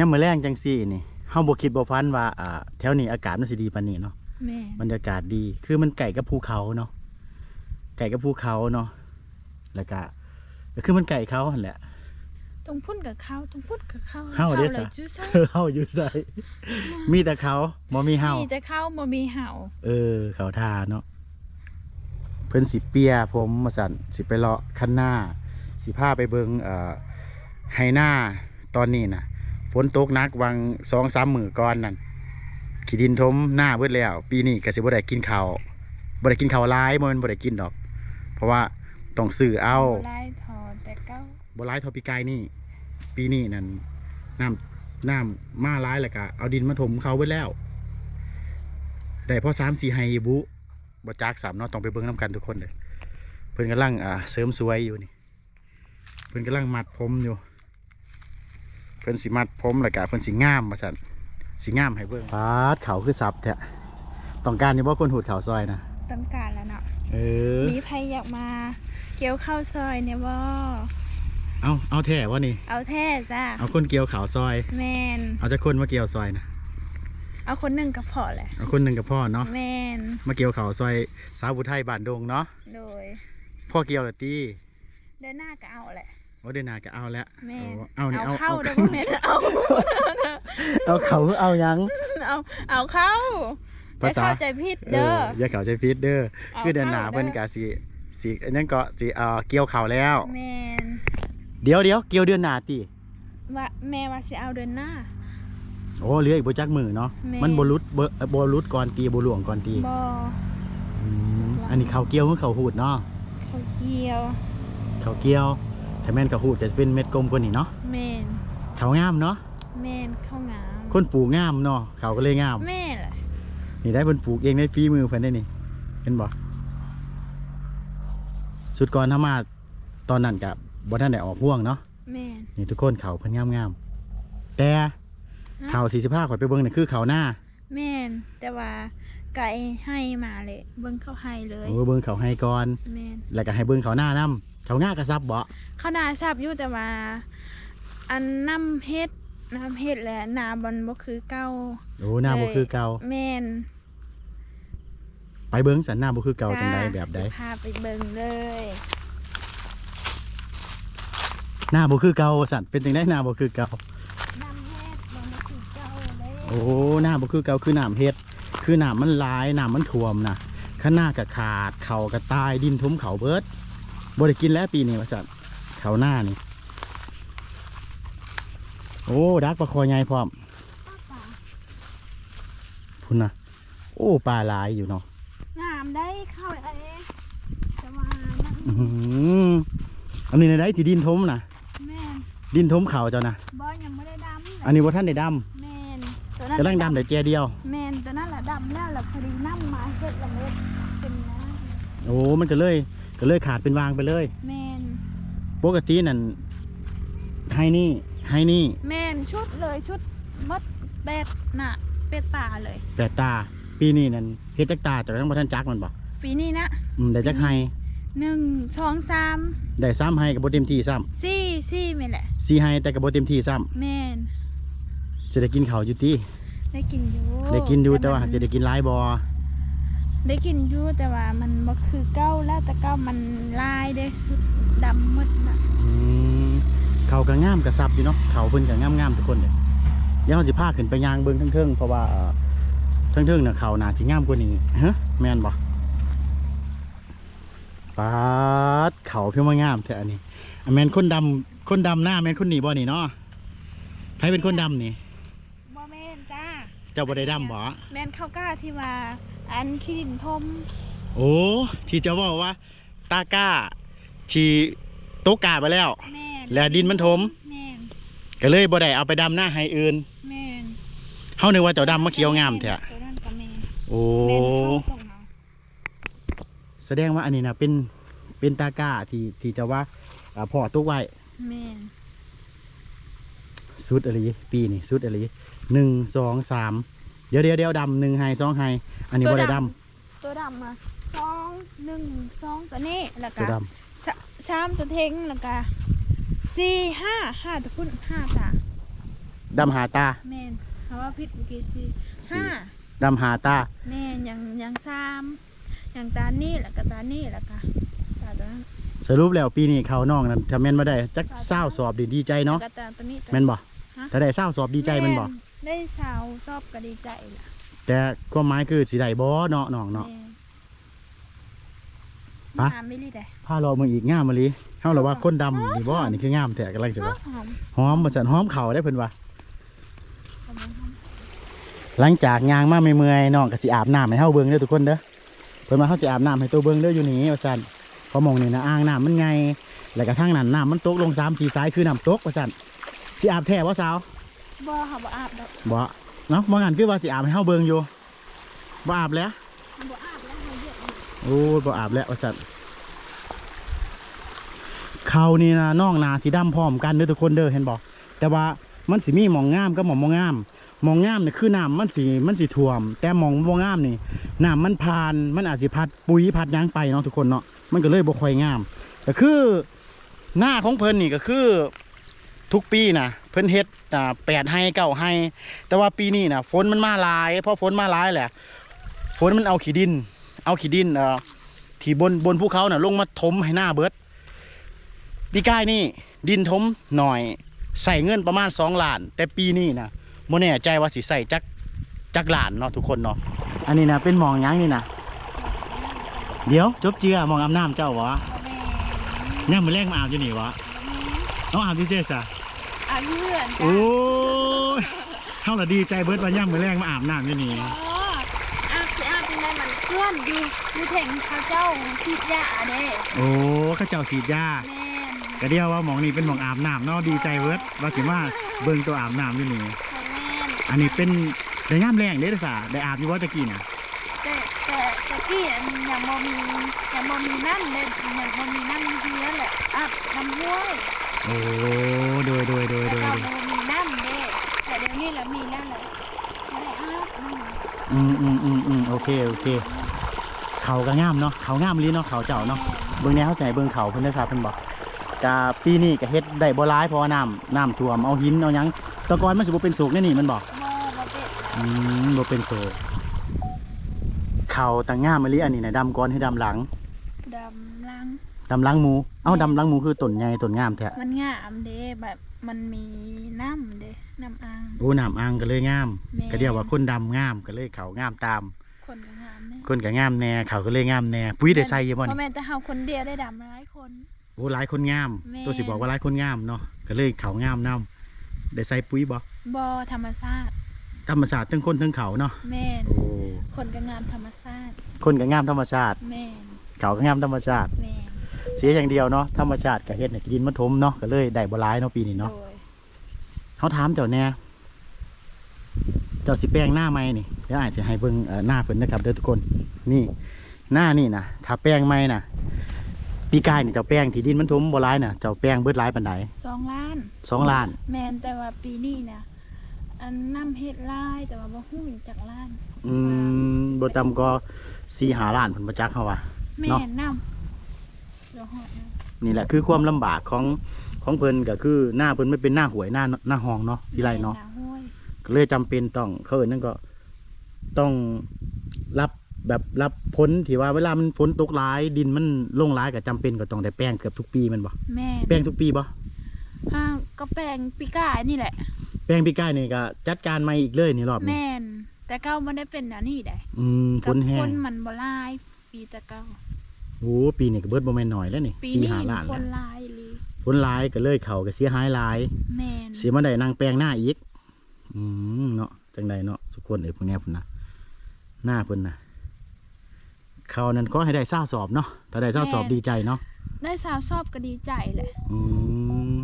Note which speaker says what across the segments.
Speaker 1: ย่ำมื้อแรงจังซี่นี่เฮาบ่คิดบ่ฝันว่าอ่าแถวนี้อากาศมันสิดีปานนี้เนาะ
Speaker 2: แม่
Speaker 1: บรรยากาศดีคือมันไก่กับภูเขาเนาะไก่กับภูเขาเนาะแล้วก็ก็คือมันไก่เขาหั่นแหละ
Speaker 2: ตรงพุ่นกับเขาตรงพุ่นกับเขา
Speaker 1: เฮาเด้อ
Speaker 2: เล
Speaker 1: ซะ
Speaker 2: ยจุ๊ซะ
Speaker 1: เฮาอยู่ใส่มีแต่เขาบ่มีเฮา
Speaker 2: มีแต่เขาบ่มีเห่า
Speaker 1: เออ เขาทาเนาะเพิ่นสิเปียผมมาสั่นสิไปเลาะคันหน้า สิพาไปเบิงเอ่อไฮหน้าตอนนี้น่ะ ฝนตกหนักวังสองสามมือก่อนนั่นขี้ดินทมหน้าเบิดแล้ว ปีนี้ก็สิบ่ได้กินข้าวบ่ได้กินข้าวหลายบ่แม่นบ่ได้กินดอก เพราะว่าต้องซื้อเอา
Speaker 2: ไล่ถอนแต่เก้า
Speaker 1: บ่ร้ายเท่าปีกายนี่ ปีนี้นั่นน้ำน้ำมาร้ายแล้วก็เอาดินมาถมเขาไว้แล้วได้พอสามสี่ไฮบุบ่จักสามเนาะต้องไปเบิ่งน้ำกันทุกคนเลยเพิ่นกำลังอ่าเสริมสวยอยู่นี่เพิ่นกำลังมัดผมอยู่ เพิ่นสิมัดผมแล้วก็เพิ่นสิงามมาสั่นสิงามให้เบิ่งปาดเขาคือสับแท้ต้องการนี่บ่คนหูดเขาซอยนะ
Speaker 2: ต้องการแล้วเนาะ
Speaker 1: เออ
Speaker 2: มีใครอยากมา เกี่ยวข้าวซอยเนี่ยบ่
Speaker 1: เอาเอาแท้วะนี่
Speaker 2: เอาแท้จ้า
Speaker 1: เอาคนเกี่ยวขาวซอย
Speaker 2: แมน
Speaker 1: เอาจะคนมาเกี่ยวซอยนะ
Speaker 2: เอาคนหนึ่งก็พอแหละ
Speaker 1: เอาคนหนึ่งกับพ่อเนาะ
Speaker 2: แมน
Speaker 1: มาเกี่ยวเขาวซอยสาวบุไทยบ้านดงเนาะ
Speaker 2: โดย
Speaker 1: พ่อเกี่ยวละตี
Speaker 2: เดินหน้าก็เอาแหละ
Speaker 1: ว่าเดินหนาก็เอาแล้ว
Speaker 2: แมน
Speaker 1: เอานี่
Speaker 2: เอา
Speaker 1: เอา
Speaker 2: เข้า
Speaker 1: เอา
Speaker 2: เด้อบ่แม่นเอา
Speaker 1: เอาเขาเอายัง
Speaker 2: เอาเอาเข้า
Speaker 1: ภาษา
Speaker 2: อย่เข้าใจผิด
Speaker 1: เอ
Speaker 2: เด้
Speaker 1: อ
Speaker 2: อ
Speaker 1: อย่าเขาใจพิษเด้อ
Speaker 2: เอา
Speaker 1: คือเดินหนา
Speaker 2: เข้า
Speaker 1: เพิ่น
Speaker 2: เด้อ
Speaker 1: กะสิสิอันนั้นก็สิเอ่อเกี่ยวเขาวแล้ว
Speaker 2: แมน
Speaker 1: เดี๋ยวเดี๋ยวเกี่ยวเดือนหนาตี
Speaker 2: ว่าแม่ว่าสิเอาเดินหน้า
Speaker 1: โอ้เหลืออีกบ่จักมือเนาะ
Speaker 2: แม่
Speaker 1: มันบรุษเบเอ่อบรุษก่อนตีบหลวงก่อนตี
Speaker 2: บ่
Speaker 1: อืมอันนี้เขาวเกี่ยวคือเขาวหูดเนาะ
Speaker 2: เขาเกี่ยว
Speaker 1: เขาวเกี่ยว ถ้าแม่นเขาวหูดจะเป็นเม็ดกลมกว่านี้เนาะ
Speaker 2: แมน
Speaker 1: เขาวงามเนาะ
Speaker 2: แมนเข้างาม
Speaker 1: คนปลูกงามเนาะเขาก็เลยงาม
Speaker 2: แม่แหละ
Speaker 1: นี่ได้เพิ่นปลูกเองในฝีมือเพิ่นได้นี่เห็นบ่สุดก่อนถ้ามาตอนนั้นกับบ่ทันได้ออกห่วงเนาะ
Speaker 2: แม่น
Speaker 1: นี่ทุกคนเขาเพิ่นงามๆแต่เขา45ข่อยไปเบิ่งนี่คือเขาหน้า
Speaker 2: แม่นแต่ว่า ไก่ให้มาเลย เบิ่งเขาให้เลย
Speaker 1: โอ้เบิ่งเขาให้ก่อน
Speaker 2: แม่น
Speaker 1: แล้วก็ให้เบิ่งเขาหน้านํเขาหน้ากระซับบ่
Speaker 2: ขนาดทราบอยู่แต่ว่า อันน้ำเฮ็ดน้ำเฮ็ดแหละน้ำมันบ่คือเก่า
Speaker 1: โอ้หน้าบ่คือเก่า
Speaker 2: แม่น
Speaker 1: ไปเบิ่งสันหน้าบ่คือเก่าจังไดแบบใด
Speaker 2: พาไปเบิ่งเลย
Speaker 1: หน้าบ่คือเก่าสั่นเป็นจังไดหน้าบ่คือเก่า
Speaker 2: น้ำเฮ็ดมันบ่คือเก่าเลย
Speaker 1: โอ้หน้าบ่คือเก่าคือน้ำเฮ็ด คือน้ำมันหลายน้ำมันท่วมนะข้างหน้าก็ขาดเขาก็ตายดินทุ่มเขาเบิดบ่ได้กินแล้วปีนี้ว่าสั่นเขาหน้านี่ โอ้ดักปลาคอใหญ่พร้อมพุ่นนะโอ้ปลาหลายอยู่เนาะ
Speaker 2: งามได้เข้าเลยแต่ว่านั่ง
Speaker 1: อื้อหืออันนี้ในได้ที่ดินทมนะ
Speaker 2: แม่น
Speaker 1: ดินทมเขาเจ้านะ
Speaker 2: บ่ยังไม่ได้ดำ
Speaker 1: อันนี้ว่าท่านได้ด
Speaker 2: แม่นตัวำนั้น
Speaker 1: กำลังดำแต่แจเดียว
Speaker 2: แม่นตัวนั้นแหละ ดำแล้วแล้วพอดีน้ำมาเฮ็ดละเม็ดเป็นน้
Speaker 1: โอ้ มันก็เลยก็เลยขาดเป็นวางไปเลยำ
Speaker 2: แม่น
Speaker 1: ปกตินั่นให้นี่ให้นี่
Speaker 2: แม่นชุดเลยชุดมดเป็ดน่ะเป็ดตาเลย
Speaker 1: แต่ตาปีนี้นั่นเฮ็ดจักตาแต่ต้องบ่ท่านจักมันบ่
Speaker 2: ปีนี้นะ
Speaker 1: อืมได้จักให้
Speaker 2: หนึ่งสองสาม
Speaker 1: ได้ซ้ำให้กับบ่เต็มที่ซ้
Speaker 2: สี่สี่แม่นแหละำ
Speaker 1: สี่ให้แต่กับบ่เต็มที่ซ้
Speaker 2: แม่นำ
Speaker 1: จะได้กินข้าวอยู่ติ
Speaker 2: ได้กินอยู่
Speaker 1: ได้กินอยู่แต่ว่า
Speaker 2: มัน
Speaker 1: จะได้กินหลายบ่
Speaker 2: ได้กินอยู่แต่ว่ามันบ่คือเก้าแล้วแต่เก้ามันลายได้ชุดดำหมดน่ะ
Speaker 1: อืมเขาก็งามกระซับอยู่เนาะเขาเพิ่นก็งามๆทุกคนเลยเดี๋ยวเราสิพาขึ้นไปย่างเบิ่งเทิงๆเพราะว่าเอ่อเทิงๆน่ะเขาน่าสิงามกว่านี้ฮะแม่นบ่ปาดเขาเพิ่นมางามแท้อันนี้อันแม่นคนดำคนดำหน้าแม่นคนนี้บ่นี่เนาะใครเป็นคนดำนี่
Speaker 2: บ่แม่นจ้า
Speaker 1: เจ้าบ่ได้ดำบ่
Speaker 2: แม่นข้าวกล้าที่ว่าอันขี้ดินทม
Speaker 1: โอ้ที่เจ้าบอกว่าตาก้าชีโตกาไปแล้ว
Speaker 2: แม่น
Speaker 1: แล้วดินมันถม
Speaker 2: แม่น
Speaker 1: ก็เลยบ่ได้เอาไปดำหน้าให้อื่น
Speaker 2: แม่น
Speaker 1: เฮานึกว่าเจ้าดำมาเขียวงามแท้
Speaker 2: ตัวนั้นก็แม่น
Speaker 1: โอ้
Speaker 2: แม่นเข้าตรงเนาะ
Speaker 1: แสดงว่าอันนี้นะเป็นเป็นตาก้าที่ที่จะว่าอ่าพ่อตุกไว้
Speaker 2: แม่น
Speaker 1: สุดอหลีปีนี่สุดอหลี หนึ่งสองสามเดี๋ยวเดี๋ยวเดี๋ยวดำหนึ่งไฮสองไฮอันนี้บ่ได้ด
Speaker 2: ตัวดำอะสองหนึ่งสองตัวนี้แล้วำ
Speaker 1: ตั
Speaker 2: ก็
Speaker 1: วด
Speaker 2: สะสามตัวเทงแล้วก็สี่ห้าห้าตัวพุ่นห้าตาำ
Speaker 1: ดำหาตา
Speaker 2: แม่นเพราะว่าผิดเมื่อกี้สิห้า
Speaker 1: ดำหาตา
Speaker 2: แม่นอย่างอย่างสามอย่างตานี่แล้วก็ตานี่แล้วก็ตาตัวนั้น
Speaker 1: สรุปแล้วปีนี้เขาน้องนั้นถ้าแม่นมาได้จักเศร้าสอบดีดีใจเนาะ
Speaker 2: แล้วก็ตาตัวนี้ตัว
Speaker 1: แม่นบ่
Speaker 2: ฮะ
Speaker 1: ถ้าได้เศร้าสอบดีใจแม่นบ่
Speaker 2: ได้ชาวชอบก็ดีใจล่ะ
Speaker 1: แต่ความหมายคือสิได้บ่เนาะน้องเนาะ
Speaker 2: แม่น
Speaker 1: ฮะ
Speaker 2: มาไม่รีดเลย
Speaker 1: พาเราเมืองอีกงามมาลีเฮาละว่าคนดำนี่บ่อันนี้คืองามแท้กำลังสิ
Speaker 2: หอ
Speaker 1: ว่าม
Speaker 2: หอม
Speaker 1: หอมบ่ซั่นหอมเข่าได้เพิ่นว่า
Speaker 2: หอมหอม
Speaker 1: หลังจากยางมาเมื่อยๆน้องก็สิอาบน้ำให้เฮาเบิ่งเด้อทุกคนเด้อเพิ่นว่าเฮาสิอาบน้ำให้ตัวเบิ่งเด้ออยู่นี่ว่าซั่นเพราะหมองนี่นะอ่างน้ำมันไงแล้วก็ทางนั้นน้ำมันตกลง3 4สายคือน้ำตกว่าซั่นสิอาบแท้บ่สาว
Speaker 2: บ่ค่ะบ่อาบดอก
Speaker 1: บ่เนาะบ่งั้นคือว่าสิอาบให้เฮาเบิ่งอยู่บ่อาบแล้ว
Speaker 2: บ่อาบแล้วเขาเยอะอยู่
Speaker 1: โอ้ยบ่อาบแล้วว่าซั่นเขานี่นะน้องนาสีดำพร้อมกันเด้อทุกคนเด้อเห็นบ่แต่ว่ามันสิมีหมองงามกับหมองบ่งามหมองงามนี่คือน้ำมันสิมันสิท่วม แต่หมองบ่งามนี่น้ำมันผ่านมันอาจสิพัดปุ๋ยพัดหยังไปเนาะทุกคนเนาะมันก็เลยบ่ค่อยงามก็คือหน้าของเพิ่นนี่ก็คือทุกปีนะ เพิ่นเฮ็ดอ่าแปดให้เก้าให้ แต่ว่าปีนี้นะฝนมันมาหลายเพราะฝนมาหลายแหละฝนมันเอาขี้ดิน เอาขี้ดินเอ่อที่บนบนภูเขาน่ะลงมาถมให้หน้าเบิดปีกายนี่ดินถมหน่อยใส่เงินประมาณสองล้าน แต่ปีนี้นะโมแน่ใจว่าสิใส่จักจักล้านเนาะทุกคนเนาะอันนี้นะเป็นหมองหยังนี่นะเดี๋ยวจบเจือหมองอาบน้ำเจ้าวะ
Speaker 2: บ่แม่
Speaker 1: ย่ามมือแรกมาอาบอยู่นี่วะน้องอาบที่เซสอะ
Speaker 2: อาบเพื่อน
Speaker 1: โอ้ยเท่าละดีใจเบิดว่าย่ามมือแรกมาอาบน้ำอยู่นี่
Speaker 2: อ๋ออาบสิอาบจังได๋มันเพื่อนอยู่อยู่แถงเขาเจ้าฉีดยาเด้
Speaker 1: โอ้เข้าเจ้าสีดยา
Speaker 2: แม่น
Speaker 1: ก็เดียวว่าหมองนี่เป็นหมองอาบน้ำเนาะดีใจเวิร์ดว่าสิมาเบิ่งตัวอาบน้ำอยู่นี่
Speaker 2: แม่น
Speaker 1: อันนี้เป็นได้ย่ามแรงเด้อสาได้อาบอยู่ว่าตะกี้น่ะ
Speaker 2: แต่แต่ตะกี้อันยังบ่มียังบ่มีน้ำเลยยังบ่มีน้ำเฮียแหละอาบน้ำห้วย
Speaker 1: โอ้โดยโดยโดย
Speaker 2: แต่
Speaker 1: โดย
Speaker 2: เรา
Speaker 1: โดย
Speaker 2: บ่มีน้ำเด้แต่เดี๋ยวนี้เรามีแล้วแหละไม่ได้อาบน้ำ
Speaker 1: อืมอืมอืมอืมโอเคโอเค เขาก็งามเนาะเขางามลีเนาะเขาเจ้าเนาะเบิ่งแนวเขาใส่เบิ่งเขาเพิ่นเด้อครับเพิ่นบอกกะปีนี้ก็เฮ็ดได้บ่ร้ายเพราะว่าน้ำน้ำท่วมเอาหินเอาหยังแตะกอนมันสิบ่เป็นโศกแน่นี่มันบอก
Speaker 2: บ่บ่เป็ด
Speaker 1: อืมบ่เป็นโศกเขาต่างงามมะลิอันนี้นะดำก่อนให้ดำหลัง
Speaker 2: ดำลัง
Speaker 1: ดำหลังหมู เอ้าดำหลังหมูคือต้นใหญ่ต้นงามแท้
Speaker 2: มันงามเด้แบบมันมีน้ำเด้น้ำอ่าง
Speaker 1: โอ้น้ำอ่างก็เลยงาม
Speaker 2: แม่
Speaker 1: ก็เรียกว่าคนดำงามก็เลยเขางามตาม
Speaker 2: คนก็งามเด้
Speaker 1: คนก็งามแน่เขาก็เลยงามแน่ปุ้ยได้ใส่อยี่บ่
Speaker 2: บ่
Speaker 1: นี่
Speaker 2: แม่นแต่เฮาคนเดียวได้ดำหลายคน
Speaker 1: โอ้หลายคนงาม
Speaker 2: แม่
Speaker 1: ตัวสิบอกว่าหลายคนงามเนาะก็เลยเขางามนํได้ใส่ปุ๋ยบ่
Speaker 2: บ่ธรรมชาติ
Speaker 1: ธรรมชาติทั้งคนทั้งเขาเนาะ
Speaker 2: แม่น
Speaker 1: โอ้
Speaker 2: คนก็งามธรรมชาติ
Speaker 1: คนก็งามธรรมชาติ
Speaker 2: แม่น
Speaker 1: เขาก็งามธรรมชาติ
Speaker 2: แม่น
Speaker 1: เสียอย่างเดียวเนาะธรรมชาติก็เฮ็ดให้ดินมันถมเนาะก็เลยได้บ่หลายเนาะปีนี้เนาะ
Speaker 2: โดย
Speaker 1: เขาถามเจ้าแน่เจ้าสิแปลงหน้าไหมนี่เดี๋ยวอาจจะให้เบิ่งเอ่อหน้าเพิ่นนะครับเด้อทุกคนนี่หน้านี่นะถ้าแป้งไหมนะปีกายนี่เจ้าแป้งที่ดินมันถมบ่ร้ายน่ะเจ้าแป้งเบิดร้ายปานใด
Speaker 2: สองล้าน
Speaker 1: สองล้าน
Speaker 2: แม่นแต่ว่าปีนี้นะอันน้ำเฮ็ดลายแต่ว่าบ่ฮู้จักล้าน
Speaker 1: อืมบ่ต่ำก็สี่หาล้านผลประจักษ์เขาว่า
Speaker 2: แม่
Speaker 1: เนาะ
Speaker 2: นน้ำ เดี๋ยวฮอดนะ
Speaker 1: นี่แหละคือความลำบากของของเพิ่นก็คือหน้าเพิ่นไม่เป็นหน้าหวยหน้าหน้าห้องเนาะสิไรเนาะ
Speaker 2: แม่ห้วย
Speaker 1: ก็เลยจำเป็นต้องเขาเอิ้นนั่นก็ต้องรับแบบรับพ้นที่ว่าเวลามันฝนตกร้ายดินมันลงร้ายก็จำเป็นก็ต้องได้แป้งเกือบทุกปีแมันบ่
Speaker 2: แม่น
Speaker 1: แป้งทุกปีบ่
Speaker 2: อ้าวก็แปลงปีกายนี่แหละ
Speaker 1: แป้งปีกายนี่ก็จัดการใหม่อีกเลยนี่รอบนี้
Speaker 2: แม่น แต่เก้าบ่ได้เป็นอันนี้ได้
Speaker 1: อืมฝนแห้
Speaker 2: ค
Speaker 1: ง
Speaker 2: นมันบ่ลาย ปีแต่เก้า
Speaker 1: โอ้ปีนี้ก็เบิดบ่แม่นน้อยแล้วนี่
Speaker 2: ปี
Speaker 1: สี่
Speaker 2: นี้
Speaker 1: หาล้าน
Speaker 2: ค
Speaker 1: แล้ว
Speaker 2: นลายเลย
Speaker 1: ฝนร้ายก็เลยเขาก็เสียหายหลาย
Speaker 2: แม่น
Speaker 1: เสียมาได้นางแปลงหน้าอีก อืมเนาะจังใดเนาะสุกคนเอ้ยพวกแนพุ่นนะหน้าพุ่นนะเขานั้นก็ให้ได้ซ่าสอบเนาะถ้าได้ซ่าสอบดีใจเนาะ
Speaker 2: ได้สาวชอบก็ดีใจแหละ
Speaker 1: อืม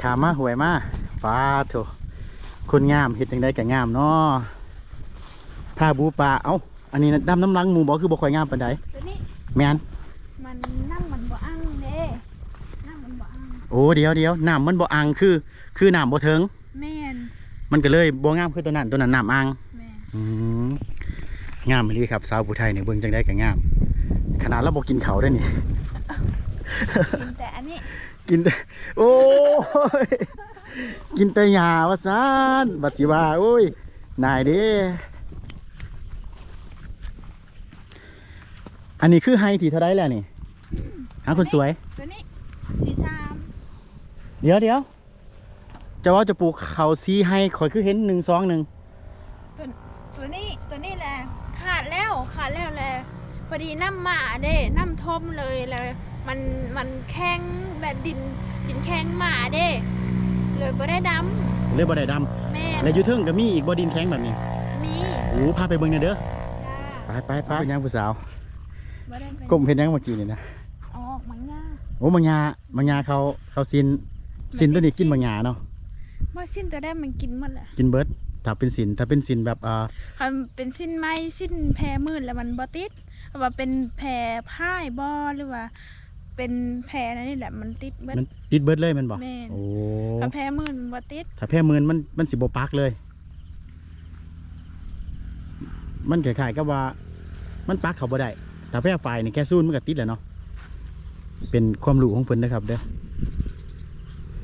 Speaker 1: ขามาหวยมาฟ้าโถคนงามเห็ดจังไดก็งามเนาะผ้าบูปลาเอ้า อันนี้นะดำน้ำลังหมูบอกคือบ่ค่อยงามปานใด
Speaker 2: ตัวนี้
Speaker 1: แม่น
Speaker 2: มันนั่งมันบ่อั้งเด้นั่งมันบ่อั้ง
Speaker 1: โอ้เดี๋ยวเดี๋ยวน้ำมันบ่อังคือ คือน้ำบ่เทิง
Speaker 2: แม่น
Speaker 1: มันก็เลยบ่งามคือตัวนั้นตัวนั้นน้ำอัง
Speaker 2: แม่น
Speaker 1: อืมงามเลยครับสาวผู้ไทยเนี่ยเบิ่งจังได้ก็งาม ขนาดเราบอกกินเขาวได้นี่
Speaker 2: กินแต่อันนี้
Speaker 1: กินแต่โอ้ย กินแต่หญ้าว่าซานบัดสิว่าโอ้ยนายเด้ อันนี้คือไฮที่เท่าไดแล้วนี่หาคนสวย
Speaker 2: ตัวนี้สีสาม
Speaker 1: เดี๋ยวเดี๋ยวจะว่าจะปลูกเขาซีให้ข่อยคือเห็นหนึ่งสองหนึ่ง
Speaker 2: ตัวตัวนี้ตัวนี้แหละขาดแล้วขาดแล้วแหละพอดีน้ำหมาเด้น้ำทมเลยแล้วมันมันแข็งแบบดินดินแข็งหมาเด้เลยบ่ได้ด
Speaker 1: เลยบ่ได้ดำ
Speaker 2: แม่ำ
Speaker 1: และอยูเทิงก็มีอีกบ่ดินแข็งแบบนี้
Speaker 2: มี
Speaker 1: โอ้พาไปเบิ่งหน่อยเด้อ
Speaker 2: จ้า
Speaker 1: ไปไปไปเป็นยังผู้สาว
Speaker 2: บ่ได้เป็น
Speaker 1: ก้มเห็นยังเมื่อกี้นี่นะ
Speaker 2: ออกมังง่า
Speaker 1: โอ้บางยาบางยาเขาเขาซินซินตัวนี้กินบางยาเนาะ
Speaker 2: ว่าสิ้นตัวได้มันกินหมดแหละ
Speaker 1: กินเบิร์ดถ้าเป็นสินถ้าเป็นสินแบบอ่า
Speaker 2: คันเป็นสิ้นไม้สิ้นแพรมืดแล้วมันบ่ติดว่าเป็นแพรพ่ายบ่หรือว่า เป็นแพรนั่นนี่แหละมันติดเบิด
Speaker 1: มันติดเบิร์ดเลยแมันบอก
Speaker 2: แม่น
Speaker 1: โอ้
Speaker 2: คันแพรมืดมันบ่ติด
Speaker 1: ถ้าแพ้มือนมันมันสิบปักเลย มันคล้ายๆกับว่า มันปักเขาบ่ได้ ถ้าแพ้ไฟนี่แค่ซูนมันก็ติดแหละเนาะเป็นความรู้ของเพิ่นนะครับเด้อ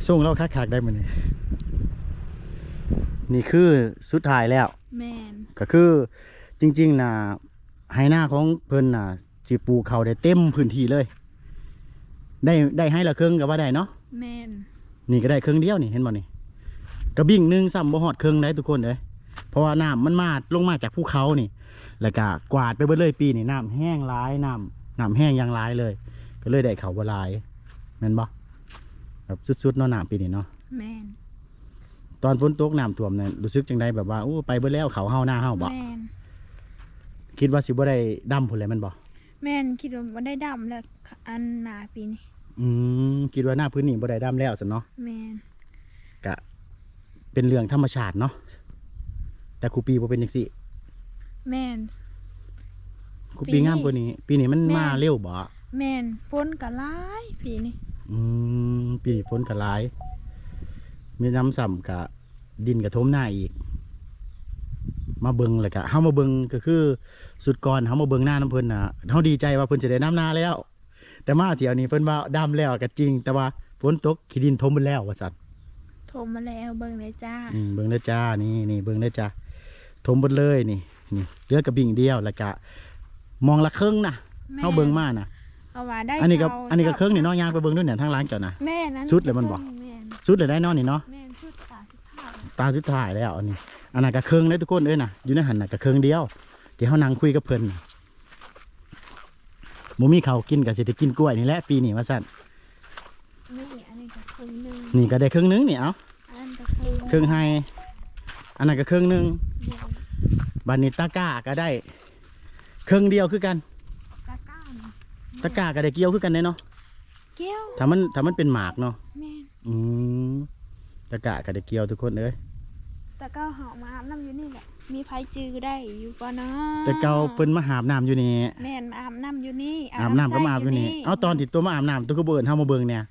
Speaker 1: ส่งเราคักๆได้มื้อนี้นี่คือสุดท้ายแล้ว
Speaker 2: แม่น
Speaker 1: ก็คือจริงๆนะไฮหน้าของเพิ่นน่ะสิปลูกเขาวได้เต็มพื้นที่เลย ได้ได้ให้ละครึ่งก็ว่าได้เนาะ
Speaker 2: แม่น
Speaker 1: นี่ก็ได้ครึ่งเดียวนี่เห็นบ่นี่กระบิ่งหนึงซ้ำบ่ฮอดครึ่งได้ทุกคนเด้ยเพราะว่าน้ำมันมาลงมาจากภูเขานี่ แล้วก็กวาดไปเบิดเลยปีนี่น้ำแห้งร้ายน้ำน้ำแห้งอยังร้ายเลย ก็เลยได้เขาวบ่หลายแม่นบ่แบบสุดๆเนาะน้ำปีนี้เนาะ
Speaker 2: แม่น
Speaker 1: ตอนฝนตกน้ำท่วมเนี่ยรู้สึกจังไดแบบว่าโอ้ไปเบิดแล้วเขาเฮาหน้าเฮาบ่
Speaker 2: แม่น
Speaker 1: คิดว่าสิบ่ได้ดำพุ่นเลยแมันบ่
Speaker 2: แม่นคิดว่าบ่ได้ดำแล้วอันหนาปีนี้
Speaker 1: อืมคิดว่าหน้าพื้นนี่บ่ได้ดำแล้วสินเนาะ
Speaker 2: แม่น
Speaker 1: กะเป็นเรื่องธรรมชาติเนาะแต่ครูปีบ่เป็นจังซี่
Speaker 2: แม่น
Speaker 1: ครู
Speaker 2: ปี
Speaker 1: ปี
Speaker 2: นี้
Speaker 1: งามกว่านี้ ปีนี้มัน
Speaker 2: แม่
Speaker 1: มาเร็วบ่
Speaker 2: แม่นฝนก็หลายปีนี้
Speaker 1: อืมปีนี้ฝนก็หลายมีน้ำซ้ำกะดินกระทมหน้าอีก มาเบิ่งแล้วกะเฮามาเบิ่งก็คือ สุดก่อนเฮามาเบิ่งหน้าน้ำเพิ่นน่ะเฮาดีใจว่าเพิ่นจะได้น้ำนาแล้ว แต่มาเที่ยวนี้เพิ่นว่าดำแล้วก็จริง แต่ว่าฝนตกขี้ดินทมหมดแล้วว่าซั่น
Speaker 2: โทรมาแล้วเบิ่งเลยจ้า
Speaker 1: อืมเบิ่งเด้อจ้านี่นี่เบิ่งเด้อจ้าถมเบดเลยนี่ นี่เหลือกระบิ่งเดียวแล้วก็มองละครึ่งนะ
Speaker 2: แม่
Speaker 1: เฮาเบิ่งมานะ
Speaker 2: เอาว่าได้
Speaker 1: อันนี้ก็
Speaker 2: เสา
Speaker 1: อันนี้ก็
Speaker 2: เสา
Speaker 1: ครึ่งนี่เนาะย่างไปเบิ่งด้วยเนี่ยทางร้านเจ้านะ
Speaker 2: แม่นั้น
Speaker 1: สุดเลยมันบอก
Speaker 2: แม่น
Speaker 1: สุดเลยได้เนอนนี่เนาะ
Speaker 2: แม่นชุดขาชุดผ้า
Speaker 1: ตาสุดท้ายแล้วอันนี้อันนั้นก็ครึ่งเลยทุกคนเอ้ยน่ะอยู่ในหันน่ะก็ครึ่งเดียวเดี๋ยวเฮานั่งคุยกับเพิ่นน่ะบ่มีข้าวกินก็สิได้กินกล้วยนี่แหละปีนี้ว่าซั่น
Speaker 2: นี่อันนี้ก็ครึ่งหนึง
Speaker 1: นี่ก็ได้ครึ่งหนึงนี่เอา
Speaker 2: อันนั้นก็ครึ่ง
Speaker 1: ครึ่งให้อันนั้นก็ครึ่งหนึง
Speaker 2: เดียว
Speaker 1: บัดนี้ตะกร้าก็ได้ครึ่งเดียวคือกัน
Speaker 2: ตะกร้าน่ะ
Speaker 1: ตะกร้าก็ได้เกี่ยวคือกันเด้เนาะ
Speaker 2: เกี้ยว
Speaker 1: ถ้ามันถ้ามันเป็นหมากเนาะ
Speaker 2: แม่น
Speaker 1: อืมตะกะกะได้เกี่ยวทุกคนเอ้ย
Speaker 2: ตะกร้าเห่ามาอาบน้ำอยู่นี่แหละมีไผจือได้อยู่ปะเนาะ
Speaker 1: แต่เก่าเพิ่นมาหาบน้ำอยู่นี่
Speaker 2: แม่นมาอาบน้ำอยู่นี่
Speaker 1: อาบน้ำก็มาอาบอยู่นี่เอาตอนที่ตัวมาอาบน้ำตัวก็เบิ่นเฮามาเบิ่งเนี่ย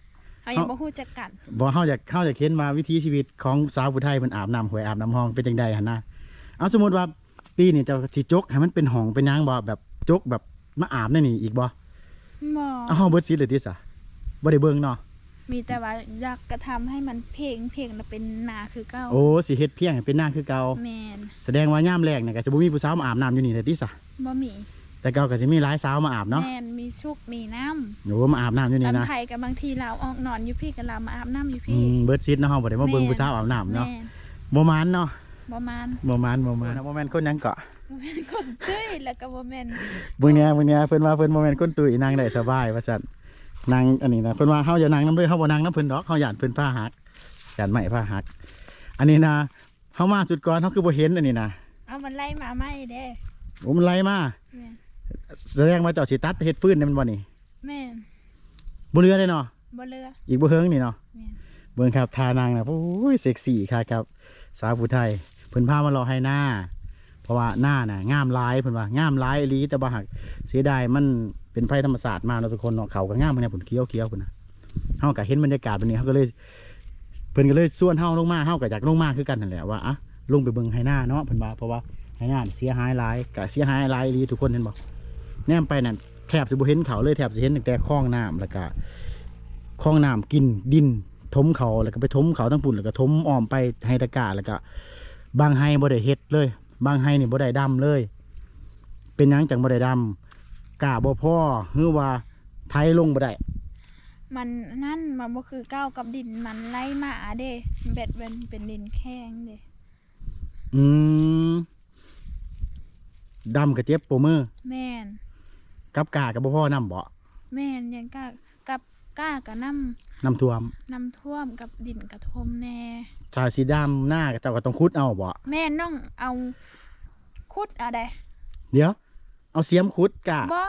Speaker 2: เขายังบ่ฮู้จักกัน
Speaker 1: บ่เฮาอยากเฮาอยากเห็นว่าวิถีชีวิตของสาวผู้ไทยเพิ่นอาบน้ำหวยอาบน้ำห้องเป็นจังไดหั่นนะเอาสมมุติว่า ปีนี้เจ้าสิจกให้มันเป็นห้องเป็นหยังบ่แบบจกแบบมาอาบในนี่อีกบ่
Speaker 2: บ่
Speaker 1: เอาเฮาเบิดสิเลยติซะบ่ได้เบิ่งเนาะ
Speaker 2: มีแต่ว่าอยากกระทำให้มันเพลงเพลงแล้วเป็นนาคือเก้า
Speaker 1: โอ้สิเฮ็ดเพียงให้เป็นหน้าคือเก่า
Speaker 2: แม่น
Speaker 1: แสดงว่ายามแรกเนี่ยก็จะบ่มีผู้สาวมาอาบน้ำอยู่นี่เลยติซะ
Speaker 2: บ่มี
Speaker 1: แต่เก่าก็สิมีหลายสาวมาอาบเนาะ
Speaker 2: แม่นมีชุกมีน้ำ
Speaker 1: โอ้มาอาบน้ำอยู่นี่นะ
Speaker 2: ลำไทยกับบางทีเราออกนอนอยู่พี่กับเรามาอาบน้ำอยู่
Speaker 1: อื
Speaker 2: พี่
Speaker 1: มเบิร์ดซิดเนาะเฮาบ่ได้มาเบิ่ง
Speaker 2: แม่น
Speaker 1: ผู้สาวอาบน้ำเนาะ
Speaker 2: แม่น
Speaker 1: บ่มานเนาะ
Speaker 2: บ่แมน
Speaker 1: บ่มานบ่มานบ่แม่นคนหยังเกาะ
Speaker 2: บ่แมนคนตุ้ยแล้วก็บ่แมน
Speaker 1: เบิ่งเนี้ยเบิ่งเนี้ยเพิ่นว่าเพิ่นบ่แม่นคนตุ้ยนั่งได้สบายว่าซั่นนั่งอันนี้นะเพิ่นว่าเฮาอย่านั่งนำเด้อเฮาบ่นั่งนำเพิ่นดอกเฮาย่านเพิ่นผ้าหักย่านไม้ผ้าหัก อันนี้นะเฮามาสุดก่อนเฮาคือบ่เห็นอันนี้นะ
Speaker 2: เอามันไล่หมาไหม่เด้
Speaker 1: โอ้มันไล่มา
Speaker 2: แม่น
Speaker 1: แสดงว่าเจ้าสิตัดเฮ็ดฟืนนี่มันบ่นี่
Speaker 2: แม่น
Speaker 1: บ่เรือเลยเนาะ
Speaker 2: บ่เรือ
Speaker 1: อีกบ่เฮิงนี่เนาะ
Speaker 2: แม่น
Speaker 1: เบิ่งครับทานางนะโอ้ยเซ็กซี่ค่ะครับ สาวผู้ไทยเพิ่นพามารอให้หน้า เพราะว่าหน้าน่ะงามหลายเพิ่นว่างามหลายอีหลีแต่บ่หักเสียดายมันเป็นไฟธรรมศาสตร์มาเนาะทุกคนเนาะเขาก็งามเนเนี่ยผลเคี้ยวเคี้ยวๆพุ่นนะเฮาก็เห็นบรรยากาศแบบนี้เฮาก็เลยเพิ่นก็เลยส่วนเฮาลงมาเฮาก็อยากลงมาคือกันนั่นแหละว่าอะลงไปเบิ่งให้หน้าเนาะเพิ่นว่าเพราะว่าให้หน้าเสียหายหลายก็เสียหายหลายอีหลีทุกคนเห็นบ่แนมไปนั่นแทบสิบ่เห็นเขาเลยแทบสิเห็นแต่คลองน้ำแล้วก็คลองน้ำกินดินทมเขาแล้วก็ไปทมเขาทั้งปุ่นแล้วก็ทมอ้อมไปไฮตะกาแล้วก็ บางไฮบ่ได้เฮ็ดเลย บางไฮนี่บ่ได้ดำเลย เป็นหยังจังบ่ได้ดำกล้าบ่พอหรือว่าไทยลงบ่ได้
Speaker 2: มันนั่นมันบ่คือก้าวกับดินมันไล่หมาเด้เบ็ดเป็นเป็นดินแข้งเด้
Speaker 1: อืมดำกับเจ็บปวมือ
Speaker 2: แม่น
Speaker 1: กับกากับบ่พ่อน้ำบ่
Speaker 2: แม่นยังกล้า กับกล้ากับน้
Speaker 1: น้ำท่วมำ
Speaker 2: น้ำท่วมกับดินกระทมแน่
Speaker 1: ชาสีดำหน้าเจ้าก็ต้องคุดเอาบ่
Speaker 2: แม่น้องเอาคุดเอาได้
Speaker 1: เดี๋ยว เอาเสียมคุดกะ
Speaker 2: บ่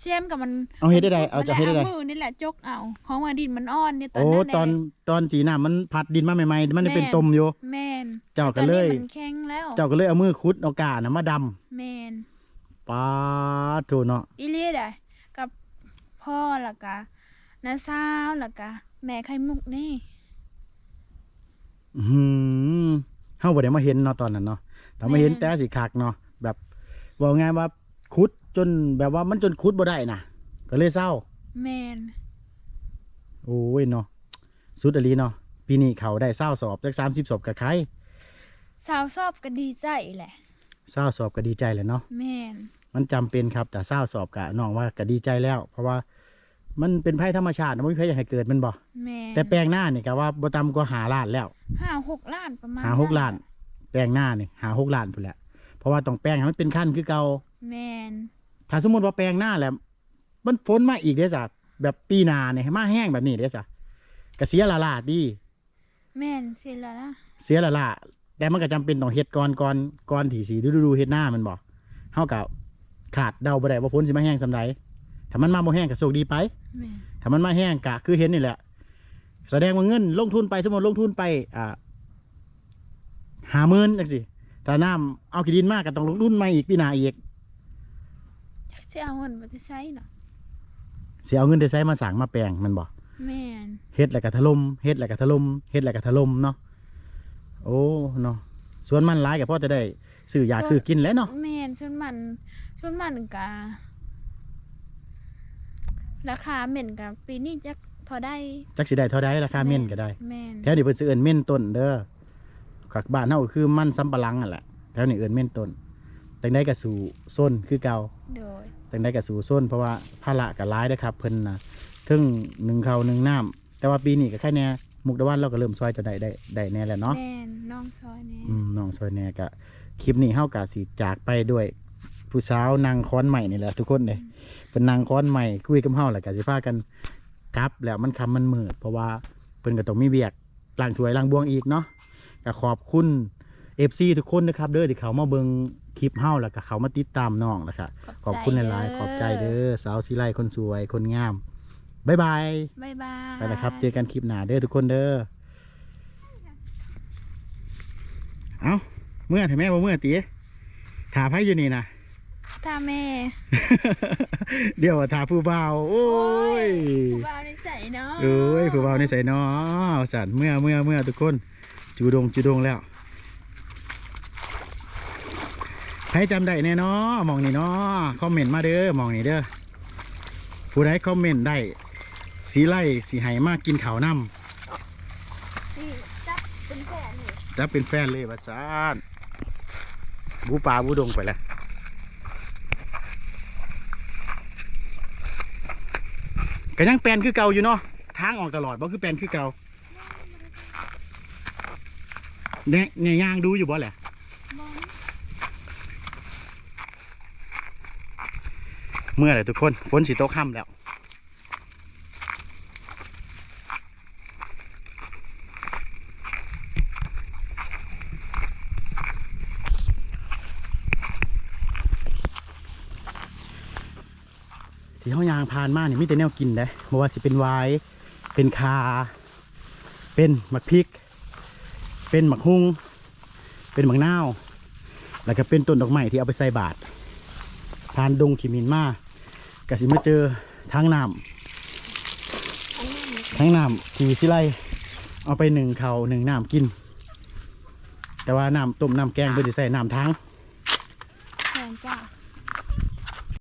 Speaker 2: เชมกับมัน
Speaker 1: เอาเฮ็ดได้ใดเอาจะเฮ็ดได้ใด
Speaker 2: มันมือนี่แหละจกเอาของว่าดินมันอ่อนนี่ตอน
Speaker 1: โอ้
Speaker 2: นั้นแหละ
Speaker 1: ตอนตอนที่น้ำมันพัดดินมาใหม่ๆมันยังเป็น
Speaker 2: แม่น
Speaker 1: ตมอยู่
Speaker 2: แม่น
Speaker 1: เจ้า
Speaker 2: ต
Speaker 1: ก็
Speaker 2: อน
Speaker 1: เล
Speaker 2: นี้
Speaker 1: ย
Speaker 2: มันแข็งแล้ว
Speaker 1: เจ้าก็เลยเอามือคุดเอากาน่ะมาด
Speaker 2: แม่นำ
Speaker 1: ป้าดโถเนาะ
Speaker 2: อีเลียได้กับพ่อและกะ น้าสาวและกะแม่ไข่มุกนี่
Speaker 1: อื้อหือเฮาบ่ได้มาเห็นเนาะตอนนั้นเนาะแต่มาเห็นแต่สิคักเนาะแบบว่าไงว่าคุดจนแบบว่ามันจนคุดบ่ได้น่ะ ก็เลยเศร้า
Speaker 2: แม่น
Speaker 1: โอ้ยเนาะสุดอหลีเนาะปีนี้เขาได้เศร้าสอบจากสามสิบสอบกับใคร
Speaker 2: สาวชอบก็ดีใจแหละ
Speaker 1: เศร้าสอบก็ดีใจแหละเนาะ
Speaker 2: แม่น
Speaker 1: มันจำเป็นครับแต่เศร้าสอบกะน้องว่าก็ดีใจแล้ว เพราะว่า มันเป็นภัยธรรมชาตินะไม่มีภัยอยากให้เกิดแมันบ่
Speaker 2: แม่น
Speaker 1: แต่แปลงหน้านี่ก็ว่าบ่ต่ำกว่าหาล้านแล้ว
Speaker 2: ห้าหกล้านประมาณ
Speaker 1: หาหกล้าน แปลงหน้านี่หาหกล้านพุ่นแหละเพราะว่าต้องแปลงให้มันเป็นขั้นคือเก่า
Speaker 2: แม่น
Speaker 1: ถ้าสมมติว่าแปลงหน้าแล้วมันฝนมาอีกเด้อจ้ะแบบปีหน้าเนี่ยให้มาแห้งแบบนี้เด้อจ้ะก็เสียละลาดดี
Speaker 2: แม่นสิละละ
Speaker 1: เสียละละแต่มันก็จำเป็นต้องเฮ็ดก่อนก่อนก่อนที่สีดูดูๆเฮ็ดหน้ามันบอกเฮากับขาดเดาบ่ได้ว่าฝนสิมาแห้งสำใด ถ้ามันมาบ่แห้งก็โชคดีไป
Speaker 2: แม่น
Speaker 1: ถ้ามันมาแห้งกะคือเห็นนี่แหละ แสดงว่าเงินลงทุนไปสมมติลงทุนไปอ่าหาหมื่นจังสิถ้าน้ำเอาขี้ดินมากก็ต้องลงทุนใหม่อีกปีหน้าอีก
Speaker 2: จักสิเอาเงินบ่จะใช้เนาะ
Speaker 1: สิเอาเงินได้ใช้มาสั่งมาแปลงมันบ่
Speaker 2: แม่น
Speaker 1: เฮ็ดแล้วก็ถล่มเฮ็ดแล้วก็ถล่มเฮ็ดแล้วก็ถล่มเนาะโอ้เนาะส่วนมันหลายก็พอจะได้ซื้ออยากซื้อกินแหล้วเนาะ
Speaker 2: แม่นชุนมันชุนมันกะ ราคาเหม็นกับปีนี้จักเทอได้
Speaker 1: จักสิได้เท่าใดราคาเม่นก็ได้
Speaker 2: แม่น
Speaker 1: แถวนี้เพิ่นสิเอิ้นเม่นต้นเด้อขักบ้านเฮาก็คือมันสำปะหลังนั่นแหละแถวนี้เอิ้นเม่นต้นแต่งได้ก็สู่ส้นคือเก่า
Speaker 2: โดย
Speaker 1: แต่งได้ก็สู่ส้นเพราะว่าภาระก็หลายเด้อครับเพิ่นน่ะถึงหนึ่งข้าวหนึ่งน้ำแต่ว่าปีนี้ก็แค่แน่มุกดาวันเราก็เริ่มซอยจะได้ได้ได้แน่แล้วเนาะ
Speaker 2: แม่นน้องซอยนี่
Speaker 1: อืมน้องซอยแน่ก็คลิปนี้เฮาก็สิจากไปด้วย ผู้สาวนางค้อนใหม่นี่แหละทุกคนเลย เป็นนางค้อนใหม่คุยกับเฮาแล้วก็สิพากันกลับแล้วมันคำมันมืดเพราะว่าเพิ่นก็ต้องมีเบียกล้างถ้วยล้างบวงอีกเนาะก็ขอบคุณ FC ทุกคนนะครับ เด้อที่เขามาเบิ่งคลิปเฮาแล้วก็เขามาติดตามน้องนะครับขอบคุณหลายๆขอบใจเด้อสาวสิไลคนสวยคนงามบ๊ายบาย
Speaker 2: บ๊ายบาย
Speaker 1: ไปนะครับ เจอกันคลิปหน้าเด้อทุกคนเด้อเอาเมื่อถ่ายแม่บ่เมื่อตีถาไพ่อยู่นี่นะ
Speaker 2: ถ้าแม่
Speaker 1: เดี๋ยวถาผู้บ่าวโอ้ย
Speaker 2: ผู้บ่าวนิสัยเนาะ
Speaker 1: โอ้ยผู้บ่าวในใส่นอสันเมื่อเมื่อเมื่อทุกคนจูดงจูดงแล้วใครจำได้แน่เนอมองนี่เนาะคอมเมนต์มาเด้อมองนี่เด้อผู้ใดคอมเมนต์ได้สีไล่สีไห้มากกินข้าวน้ำ
Speaker 2: นี่จับเป็นแฟนนี่
Speaker 1: จะเป็นแฟนเลยบัดซานบูปลาบูดงไปแล้ว ก็ยังแปลนคือเก่าอยู่เนาะทางออกตลอดบ่คือแปลนคือเก่าเนี่ยเนี่ยย่างดูอยู่บ่แหละเมื่อไหร่ทุกคนฝนสีโตข่ำแล้ว ที่เขายางพานมาเนี่ยมีแต่แนวกินเด้บ่ว่าสิเป็นไวายเป็นคา เป็นหมักพริก เป็นหมักฮุงเป็นหมักนาว แล้วก็เป็นต้นดอกไม้ที่เอาไปใส่บาตรพานดงขีมินมากะสิมาเจอทางน้
Speaker 2: อันนี้ำ
Speaker 1: ทางน้ำทีสิไลเอาไปหนึ่งเขาหนึ่งน้ำกิน แต่ว่าน้ำต้มน้ำแกงเพื่อจะใส่น้ำทั้ง